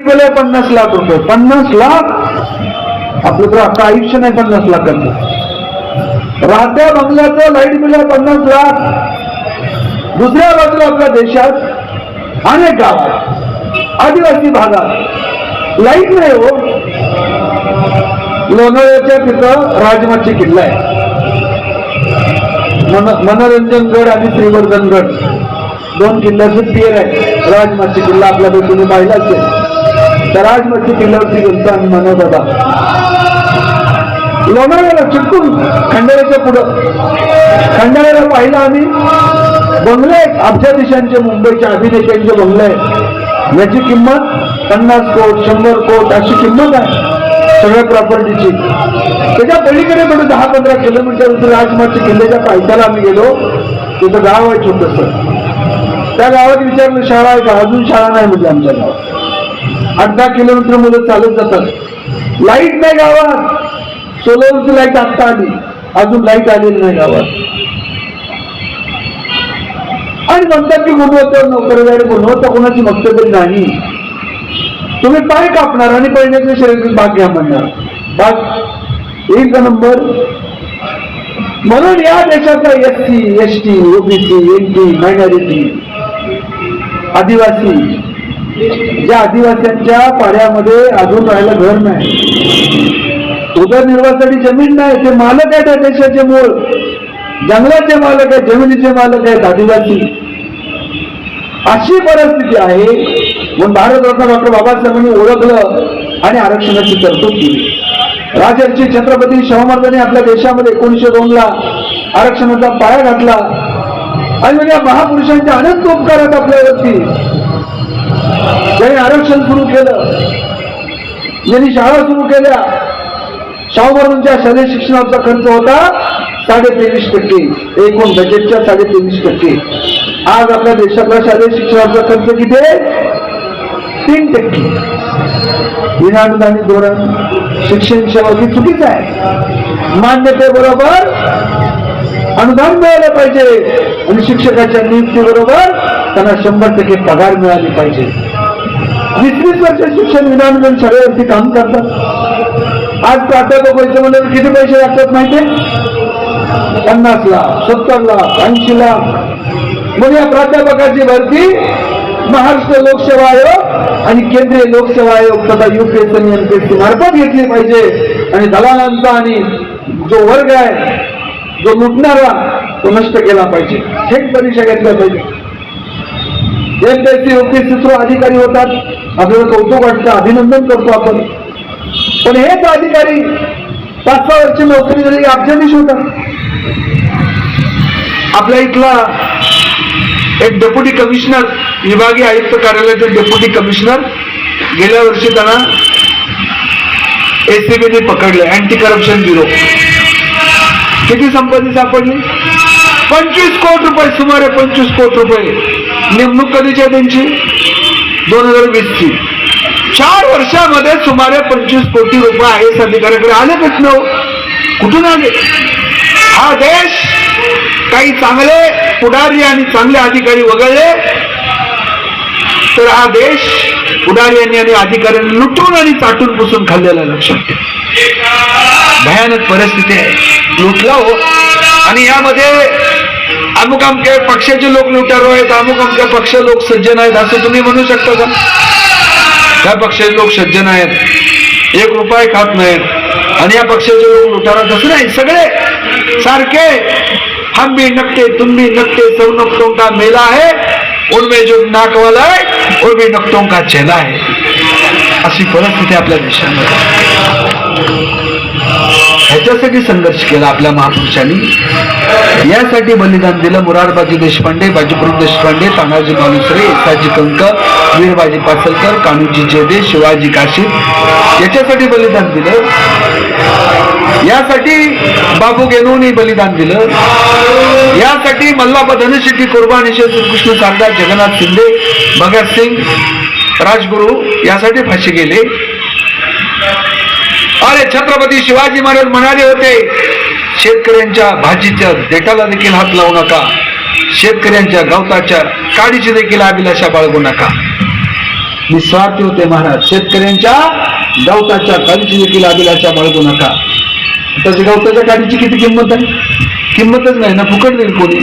गेले पन्नास लाख रुपये. पन्नास लाख? आपलं तर आता आयुष्य नाही पन्नास लाखांचं. राहत्या बंगल्याचं लाइट बिल आहे पन्नास लाख. दुसऱ्या बाजूला आपल्या देशात अनेक गावात आदिवासी भागात. लाइट नाही हो. लोणावळ्याच्या तिथं राजमाची किल्ला आहे. मन- मनोरंजन गड आणि श्रीवर्धन गड. दोन किल्ल्याचे पेर आहे. राजमाची किल्ला आपल्या तुम्ही पाहिला असेल त्या राजमाची किल्ल्यावरती गेलतो आम्ही मनोज दादा। चिटकून खंडाळ्याच्या पुढं. खंडाळ्याला पाहिलं आम्ही. बंगले आहेत, अब्जा देशांचे मुंबईच्या अभिनेत्यांचे बंगले आहेत. याची किंमत पन्नास कोट शंभर कोट अशी किंमत आहे. सगळ्या प्रॉपर्टीची त्याच्या पलीकडे म्हणजे दहा पंधरा किलोमीटर राजमाच्या किल्ल्याच्या पायथ्याला आम्ही गेलो. तिथं गाव आहे छोटस. त्या गावात विचारलं शाळा आहे का? अजून शाळा नाही म्हणजे आमच्या गावात. आठ दहा किलोमीटर मुलं चालत जातात. लाइट नाही गावात. सोलरची लाइट आत्ता आली. अजून लाइट आलेली नाही गावात. आणि म्हणतात की गुणवत्ता नोकरी गाडी गुणवत्ता कोणाची वक्तव्य नाही. तुम्ही पाय कापणार आणि पहिल्याच्या शरीरातील भाग घ्या म्हणणार. भाग एक नंबर. म्हणून या देशाचा S C S T OBC N T minority आदिवासी ज्या आदिवासींच्या पाड्यामध्ये अजून राहायला घर नाही. उदरनिर्वाहासाठी जमीन नाही ते मालक आहेत त्या देशाचे मूळ. जंगलाचे मालक आहेत जमिनीचे मालक आहेत आदिवासी. अशी परिस्थिती आहे. म्हणून भारतरत्न डॉक्टर बाबासाहेबांनी ओळखलं आणि आरक्षणाची तरतूद केली. राजर्षी छत्रपती शाहू आपल्या देशामध्ये एकोणीशे दोन ला आरक्षणाचा पाया घातला. आणि म्हणजे या महापुरुषांच्या अनंत उपकार आहेत आपल्यावरती ज्यांनी आरक्षण सुरू केलं ज्यांनी शाळा सुरू केल्या शाहू शालेय शिक्षणाचा खर्च होता साडे तेवीस टक्के एकूण बजेटच्या साडेतेवीस टक्के. आज आपल्या देशातला शालेय शिक्षणाचा खर्च किती आहे? तीन टक्के. विनानुदानी धोरण शिक्षण सेवा ही चुकीच आहे? मान्यतेबरोबर अनुदान मिळालं पाहिजे. आणि शिक्षकाच्या नियुक्तीबरोबर त्यांना शंभर टक्के पगार मिळाली पाहिजे. वीस वीस वर्ष शिक्षण विनानुदान शाळेवरती काम करतात. आज प्राध्यापक व्हायचं म्हणलं किती पैसे लागतात माहिती पन्नास लाख सत्तर लाख ऐंशी लाख. मग या प्राध्यापकाची भरती महाराष्ट्र लोकसेवा आयोग आणि केंद्रीय लोकसेवा आयोग तथा युपीएससी आणि एमपीएससी मार्फत घेतली पाहिजे. आणि दलालांचा आणि जो वर्ग आहे जो लुटणारा तो नष्ट केला पाहिजे. थेट परीक्षा घेतल्या पाहिजे. एक युपीएससी थ्रू अधिकारी होतात. आपल्याला कौतुक वाटतं अभिनंदन करतो आपण. पण हेच अधिकारी पाच सहा वर्ष नोकरी झाली अब्जाधीश होता आपल्या इथला एक डेप्युटी कमिशनर विभागीय आयुक्त कार्यालयाचे डेप्युटी कमिशनर गेल्या वर्षी त्यांना एसीबीने पकडले अँटी करप्शन ब्युरो किती संपत्ती सापडली? पंचवीस कोटी रुपये सुमारे पंचवीस कोटी रुपये. नेमणूक कधीची आहे त्यांची? दोन हजार वीसची. चार वर्षामध्ये सुमारे पंचवीस कोटी रुपये आय एस अधिकाऱ्याकडे आले प्रश्न हो. कुठून आले? हा देश काही चांगले पुढारी आणि चांगले अधिकारी वगळले तर हा देश पुढाऱ्यांनी आणि अधिकाऱ्यांनी लुटून आणि चाटून पुसून खाल्लेला लक्षात ठेवा. भयानक परिस्थिती आहे. लुटला हो. आणि यामध्ये अमुक अमके पक्षाचे लोक लुटारो आहेत अमुक अमके पक्ष लोक सज्जन आहेत असं तुम्ही म्हणू शकता का? त्या पक्षाचे लोक सज्जन आहेत? एक रुपये खात नाहीत. आणि या पक्षाचे लोक लुटारा तसं नाही सगळे सारखे हम भी नकटे तुम भी नकटे सब नकटों का मेला है उनमें जो नाक वाला है वो नकटों का चेला है अशी परिस्थिती आपल्या देशामध्ये. ह्याच्यासाठी संघर्ष केला आपल्या महापुरुषांनी. यासाठी बलिदान दिलं मुरारबाजी देशपांडे बाजीप्रभू देशपांडे तानाजी मालुसरे एसाजी कंक वीरबाजी पासलकर कान्होजी जेदे शिवाजी काशीद. याच्यासाठी बलिदान दिलं. यासाठी बाबू गेनोनी बलिदान दिलं. यासाठी मल्लाबा धनशेट्टी कुर्बान श्रीकृष्ण सारदा जगन्नाथ शिंदे भगतसिंग राजगुरू यासाठी फाशी गेले. छत्रपती शिवाजी महाराज म्हणाले होते शेतकऱ्यांच्या भाजीच्या देठाला देखील हात लावू नका. शेतकऱ्यांच्या गवताच्या काडीची देखील अभिलाषा बाळगू नका. निस्वार्थी होते महाराज. शेतकऱ्यांच्या गवताच्या काडीची देखील अभिलाषा बाळगू नका. त्याच्या गवताच्या काडीची किती किंमत आहे? किंमतच नाही ना फुकट देईल कोणी.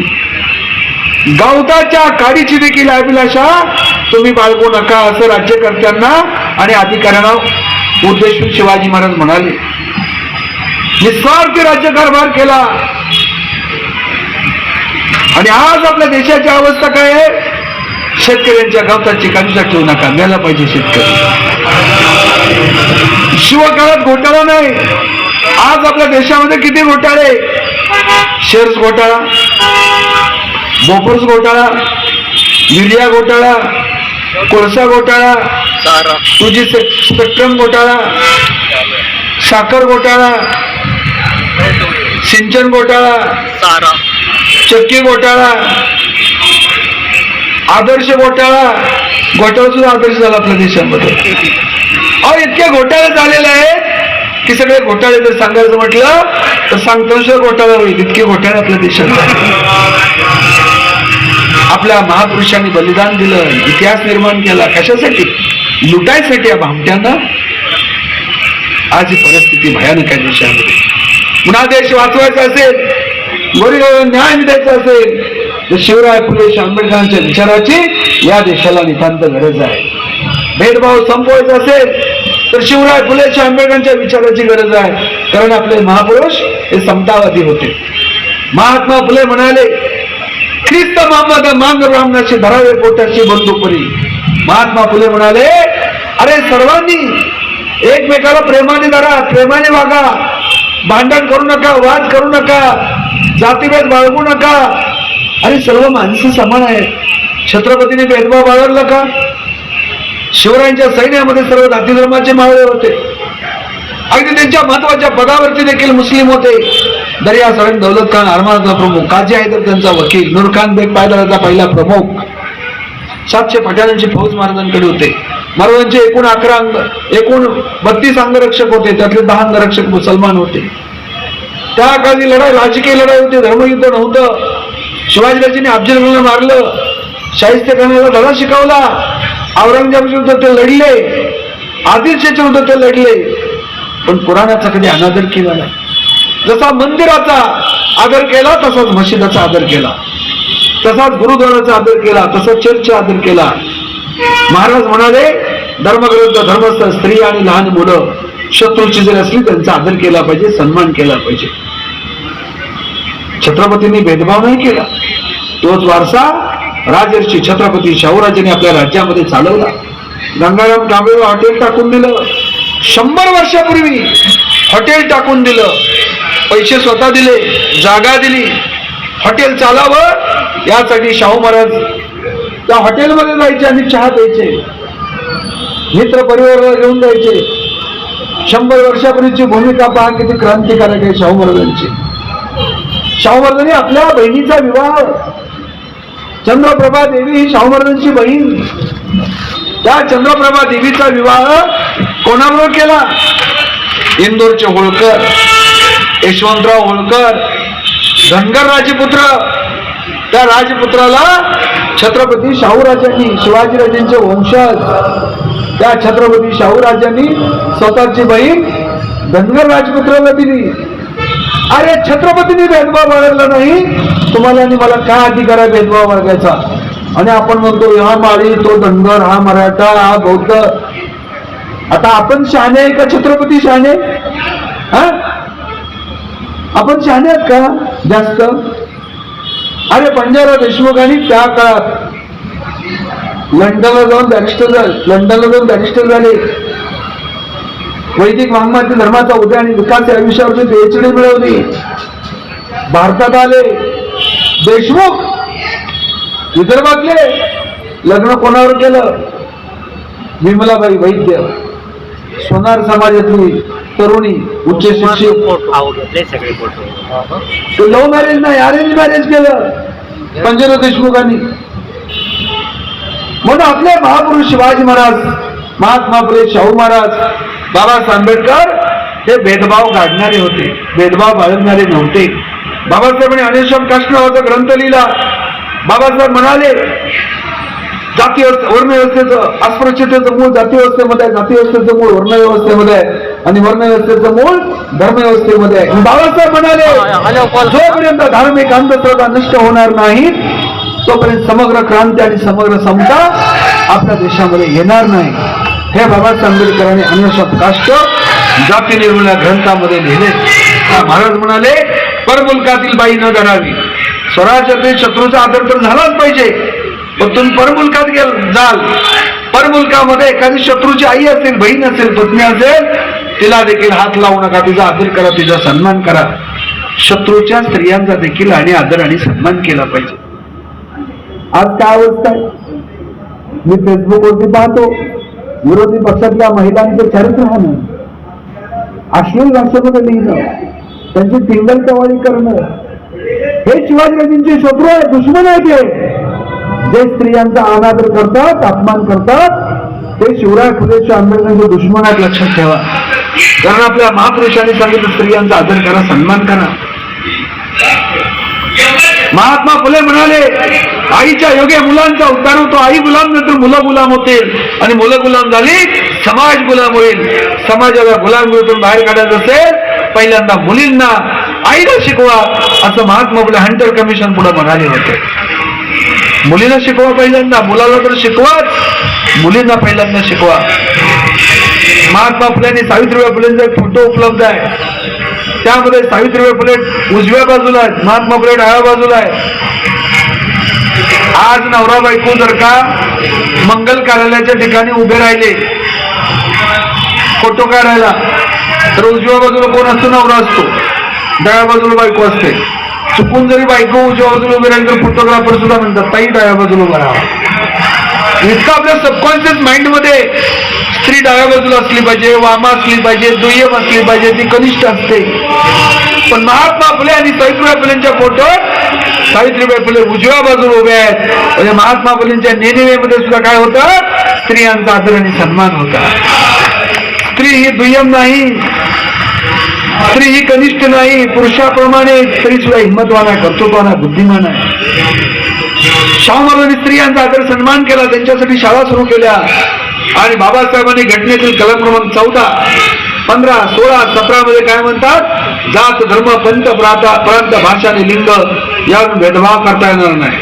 गवताच्या काडीची देखील अभिलाषा तुम्ही बाळगू नका असं राज्यकर्त्यांना आणि अधिकाऱ्यांना उद्देशून शिवाजी महाराज म्हणाले निस्वार्थी राज्यकारभार केला. आणि आज आपल्या देशाची अवस्था काय आहे? शेतकऱ्यांच्या गवताची काळीचा ठेवू नका द्यायला पाहिजे शेतकरी. शिवकाळात घोटाळा नाही. आज आपल्या देशामध्ये किती घोटाळे? शेअर्स घोटाळा बोफर्स घोटाळा युरिया घोटाळा कोळसा घोटाळा जी स्पेक्ट्रम घोटाळा साखर घोटाळा सिंचन घोटाळा चक्की घोटाळा आदर्श घोटाळा. घोटाळा सुद्धा आदर्श झाला आपल्या देशामध्ये. अहो इतके घोटाळे झालेले आहेत की सगळे घोटाळे जर सांगायचं म्हटलं तर सांगतो घोटाळा होईल. इतके घोटाळे आपल्या देशात. आपल्या महापुरुषांनी बलिदान दिलं इतिहास निर्माण केला. कशासाठी? लुटायसाठी या भामट्यानं आज ही परिस्थिती भयानक आहे देशामध्ये. पुन्हा देश वाचवायचा असेल गोरीगाव न्याय द्यायचा असेल तर शिवराय फुले आंबेडकरांच्या विचाराची या देशाला नितांत गरज आहे. भेदभाव संपवायचा असेल तर शिवराय फुले आंबेडकरांच्या विचाराची गरज आहे. कारण आपले महापुरुष हे समतावादी होते. महात्मा फुले म्हणाले ख्रिस्त मोहम्मद मांग ब्राह्मणाची धरावे पोटाशी बंदुपरी महात्मा फुले म्हणाले अरे सर्वांनी एकमेकाला प्रेमाने धरा प्रेमाने वागा. भांडण करू नका वाद करू नका जातीभेद बाळगू नका. आणि सर्व माणसं समान आहेत. छत्रपतीने भेदभाव बाळगला का? शिवरायांच्या सैन्यामध्ये सर्व जाती धर्माचे मावळे होते. अगदी त्यांच्या महत्त्वाच्या पदावरती देखील मुस्लिम होते. दर्या सरण दौलत खान आरमानचा प्रमुख काजी हैदर त्यांचा वकील नूर खान बेग पायदळाचा पहिला प्रमुख. सातशे पठाणांची फौज महाराजांकडे होते. महाराजांचे एकूण अकरा अंग एकूण बत्तीस अंगरक्षक होते त्यातले दहा अंगरक्षक मुसलमान होते. त्या काळी लढाई राजकीय लढाई होती धर्मयुद्ध नव्हतं. शिवाजीराजांनी अफजलखानला मारलं शाहिस्ते खानाला धडा शिकवला औरंगजेब विरुद्ध ते लढले आदिलशाच्या विरुद्ध ते लढले. पण पुराणाचा कधी अनादर केला नाही. जसा मंदिराचा आदर केला तसाच मशिदाचा आदर केला. तसाच गुरुद्वाराचा आदर केला तसा चर्चचा आदर केला. महाराज म्हणाले धर्मग्रंथ धर्मस्थ स्त्री आणि लहान मुलं शत्रूची जर असली त्यांचा आदर केला पाहिजे सन्मान केला पाहिजे. छत्रपतींनी भेदभाव नाही केला. तोच वारसा राजर्षी छत्रपती शाहूराजांनी आपल्या राज्यामध्ये चालवला. गंगाराम कांबळे हॉटेल टाकून दिलं. शंभर वर्षापूर्वी हॉटेल टाकून दिलं. पैसे स्वतः दिले जागा दिली. हॉटेल चालावं यासाठी शाहू महाराज त्या हॉटेलमध्ये जायचे आणि चहा द्यायचे मित्र परिवाराला घेऊन जायचे. शंभर वर्षापूर्वीची भूमिका पहा किती क्रांतिकारक आहे शाहू महाराजांची शाहू महाराजांनी आपल्या बहिणीचा विवाह. चंद्रप्रभा देवी ही शाहू महाराजांची बहीण. त्या चंद्रप्रभा देवीचा विवाह कोणाबरोबर केला? इंदोरचे होळकर यशवंतराव होळकर धनगर राजपुत्र. त्या राजपुत्राला छत्रपती शाहूराजांनी शिवाजीराजांचे वंशज. त्या छत्रपती शाहूराजांनी स्वतःची बहीण धनगर राजपुत्राला दिली. अरे छत्रपतीने भेदभाव बाळगला नाही. तुम्हाला आणि मला काय अधिकार आहे भेदभाव बाळगायचा? आणि आपण म्हणतो हा माळी तो धनगर हा मराठा हा बौद्ध. आता आपण शहाणे आहे का छत्रपती शहाणे? हा? आपण शहाणे आहेत का? जास्त? अरे पंजाबराव आणि त्या काळात लंडनला जाऊन बॅरिस्टर झाले लंडनला जाऊन बॅरिस्टर झाले. वैदिक वाङ्मय धर्माचा उदय आणि विकास या विषयावरची पीएचडी मिळवली. भारतात आले. देशमुख! विदर्भातले. लग्न कोणावर केलं? विमलाबाई वैद्य. सोनार समाजातली तरुणी उच्च शिक्षित. लव्ह मॅरेज नाही अरेंज मॅरेज केलं. पंजाबराव देशमुखांनी. म्हणून आपले महापुरुष शिवाजी महाराज महात्मा फुले शाहू महाराज बाबासाहेब आंबेडकर हे भेदभाव गाडणारे होते भेदभाव बाळगणारे नव्हते. बाबासाहेबांनी अनेशम काष्ट नावाचा ग्रंथ लिहिला. बाबासाहेब म्हणाले जाती व्यवस्थे- वर्ण व्यवस्थेचं अस्पृश्यतेचं मूळ जाती व्यवस्थेमध्ये आहे जाती व्यवस्थेचं मूळ वर्ण व्यवस्थेमध्ये आहे आणि वर्ण व्यवस्थेचं मूळ धर्म व्यवस्थेमध्ये आहे बाबासाहेब म्हणाले जोपर्यंत धार्मिक अंधश्रद्धा नष्ट होणार नाही तोपर्यंत समग्र क्रांती आणि समग्र समता आपल्या देशामध्ये येणार नाही. हे बाबासाहेब आंबेडकरांनी अन्वेषण काष्ट जाती निर्मूल ग्रंथामध्ये लिहिले. महाराज म्हणाले परमुलकातील बाई न धरावी. स्वराज्यातील शत्रूचा आदर तर झालाच पाहिजे. पण तुम्ही परमुलकात गेल जाल. परमुलकामध्ये एखादी शत्रूची आई असेल बहीण असेल पत्नी असेल तिला देखील हात लावू नका तिचा आदर करा तिचा सन्मान करा. शत्रूच्या स्त्रियांचा देखील आणि आदर आणि सन्मान केला पाहिजे. आज काय अवस्था आहे मी फेसबुकवरती पाहतो विरोधी पक्षातल्या महिलांचं चरित्र हा नाही। अश्लील भाषेमध्ये लिहिणं त्यांची टिंगल टवाळी करणं। हे शिवाजीराजेंचे शत्रू आहे दुश्मन आहे ते जे स्त्रियांचा अनादर करतात अपमान करतात ते शिवराय फुलेच्या आंबेडकरांचे दुश्मन आहेत लक्षात ठेवा. कारण आपल्या महापुरुषांनी सांगितलं स्त्रियांचा आदर करा सन्मान करा. महात्मा फुले म्हणाले आईच्या योगे मुलांचा उद्धार होतो. आई गुलाम नंतर मुलं गुलाम होतील. आणि मुलं गुलाम झाली समाज गुलाम होईल. समाजाला गुलामगिरीतून बाहेर काढायचं असेल पहिल्यांदा मुलींना आईला शिकवा असं महात्मा फुले हंटर कमिशन पुढे म्हणाले होते. मुलीला शिकवा पहिल्यांदा मुलाला तर शिकवाच. मुलींना पहिल्यांदा शिकवा. महात्मा फुलेंनी सावित्रीबाई फुलेंचा एक फोटो उपलब्ध आहे. त्यामध्ये सावित्रीबाई फुले उजव्या बाजूला आहेत महात्मा फुले डाव्या बाजूला आहे आज नवरा बायको जर का मंगल कार्यालयाच्या ठिकाणी उभे राहिले फोटो काढायला तर उजव्या बाजूला कोण असतो? नवरा असतो. डाव्या बाजूला बायको असते. चुकून जरी बायको उजव्या बाजूला उभे राहिली तर फोटोग्राफर सुद्धा म्हणतात ताई डाव्या बाजूला उभा राहा. इतकं आपल्या सबकॉन्शियस माइंडमध्ये स्त्री डाव्या बाजूला असली पाहिजे वामा असली पाहिजे दुय्यम असली पाहिजे ती कनिष्ठ असते. पण महात्मा फुले आणि सावित्रीबाई फुलेंच्या फोटोत सावित्रीबाई फुले उजव्या बाजूला उभे आहेत. म्हणजे महात्मा फुलेंच्या नेनिवेमध्ये सुद्धा काय होतं? स्त्रियांचा आदर आणि सन्मान होता. स्त्री ही दुय्यम नाही. स्त्री ही कनिष्ठ नाही. पुरुषाप्रमाणे स्त्री सुद्धा हिंमतवान आहे कर्तृत्वान आहे बुद्धिमान आहे. शाहू महाराजांनी स्त्रियांचा आदर सन्मान केला. त्यांच्यासाठी शाळा सुरू केल्या. आणि बाबासाहेबांनी घटनेतील कलम क्रमांक चौदा पंधरा सोळा सतरा मध्ये काय म्हणतात? जात धर्म पंत प्रांत प्रांत भाषा आणि लिंग यावर भेदभाव करता येणार नाही.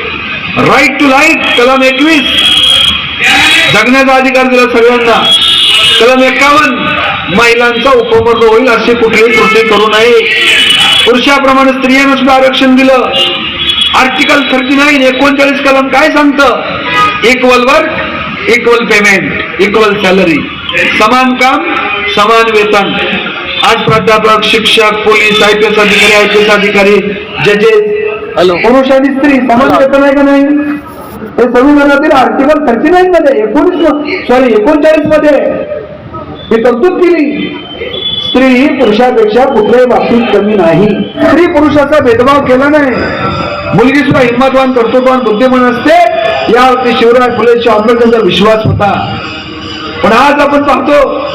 राईट टू लाईफ कलम एकवीस. जगण्याचा अधिकार दिला सगळ्यांना. कलम एकावन्न. महिलांचा उपमर्द होईल असे कुठेही कृती करू नये. पुरुषाप्रमाणे स्त्रियांना सुद्धा आरक्षण दिलं. आर्टिकल थर्टी नाईन एकोणचाळीस कलम काय सांगतं? Equal work equal payment equal salary समान काम समान वेतन. आज प्राध्यापक शिक्षक पोलीस आय पी एस अधिकारी आय पी एस अधिकारी जजेस हॅलो. पुरुष आणि स्त्री समान वेतन आहे का नाही? हे संविधानातील आर्टिकल थर्टी नाईन मध्ये. एकोणीस सॉरी एकोणचाळीसमध्ये ही तरतूद केली. स्त्री ही पुरुषापेक्षा कुठल्याही बाबतीत कमी नाही. स्त्री पुरुषाचा भेदभाव केला नाही. मुलगी सुद्धा हिंमतवान कर्तृत्वान बुद्धिमान असते. यावरती शिवराय फुलेच्या आंबेडकरांचा विश्वास होता. पण आज आपण पाहतो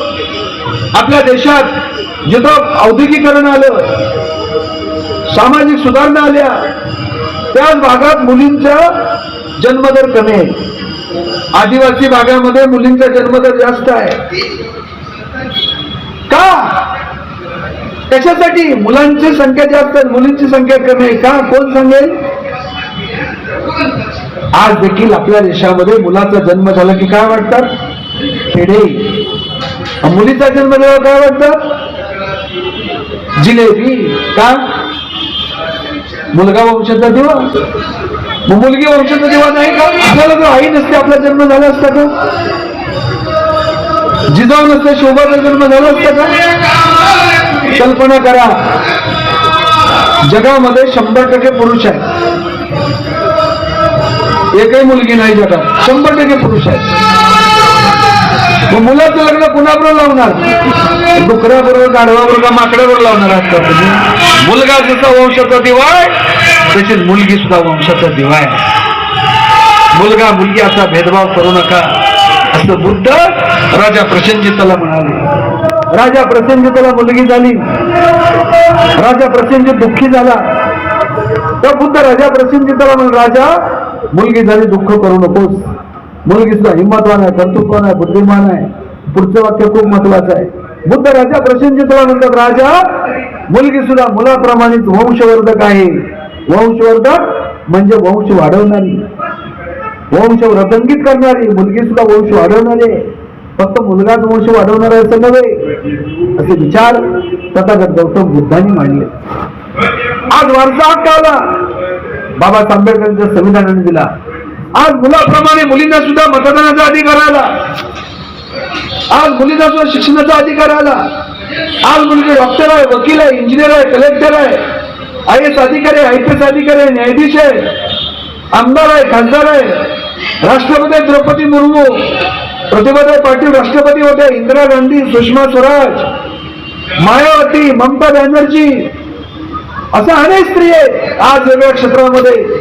आपल्या देशात जिथं औद्योगिकरण आलं सामाजिक सुधारणा आल्या त्याच भागात मुलींचा जन्मदर कमी आहे. आदिवासी भागामध्ये मुलींचा जन्मदर जास्त आहे. का? कशासाठी? मुलांची संख्या जास्त आहे मुलींची संख्या कमी आहे. का? कोण सांगेल? आज देखील आपल्या देशामध्ये मुलाचा जन्म झाला की काय वाटतात खेडे मुलीचा जन्म देवा काय वाटतं? जिलेबी का? मुलगा वंशाचा देवा? मग मुलगी वंशाचा दिवा नाही का? आपल्याला जर आई नसते आपला जन्म झाला असता का? जिजाऊ नसते शोभाचा जन्म झाला असता का? कल्पना करा. जगामध्ये शंभर टक्के पुरुष आहे एकही मुलगी नाही जगात. शंभर टक्के पुरुष आहे मग मुलाचं लग्न कुणाबरोबर लावणार? डुकऱ्याबरोबर गाढवाबरोबर का माकड्याबरोबर लावणार असतात तुम्ही? मुलगा जसा वंशाचा दिवा तशीच मुलगी सुद्धा वंशाचा दिवा मुलगा मुलगी असा भेदभाव करू नका असं बुद्ध राजा प्रसंजिताला म्हणाले. राजा प्रसंजिताला मुलगी झाली. राजा प्रसंजित दुःखी झाला. त्या बुद्ध राजा प्रसंजिताला म्हणाले राजा मुलगी झाली दुःख करू नकोस. मुलगी सुद्धा हिंमतवान आहे कर्तृत्वान आहे बुद्धिमान आहे. पुढचं वाक्य खूप महत्वाचं आहे. बुद्ध राजा प्रसन्नचित्तला म्हणतात. राजा मुलगी सुद्धा मुलाप्रमाणेच वंशवर्धक आहे. वंशवर्धक म्हणजे वंश वाढवणारी. वंश रतंगित करणारी. मुलगी सुद्धा वंश वाढवणारी. फक्त मुलगाच वंश वाढवणार आहे असं नव्हे. असे विचार तथागत गौतम बुद्धांनी मांडले. आज वारसा हक्क आला बाबासाहेब आंबेडकरांच्या संविधानाने दिला. आज मुलाप्रमाणे मुलींना सुद्धा मतदानाचा अधिकार आला. आज मुलींना सुद्धा शिक्षणाचा अधिकार आला. आज मुलगी डॉक्टर आहे वकील आहे इंजिनियर आहे कलेक्टर आहे. आय एस अधिकारी आय पी एस अधिकारी आहे न्यायाधीश आहे. आमदार आहे खासदार आहे. राष्ट्रपती द्रौपदी मुर्मू प्रतिभाताई पाटील राष्ट्रपती होते इंदिरा गांधी सुषमा स्वराज मायावती ममता बॅनर्जी. अशा अनेक स्त्री आहेत आज वेगवेगळ्या क्षेत्रामध्ये.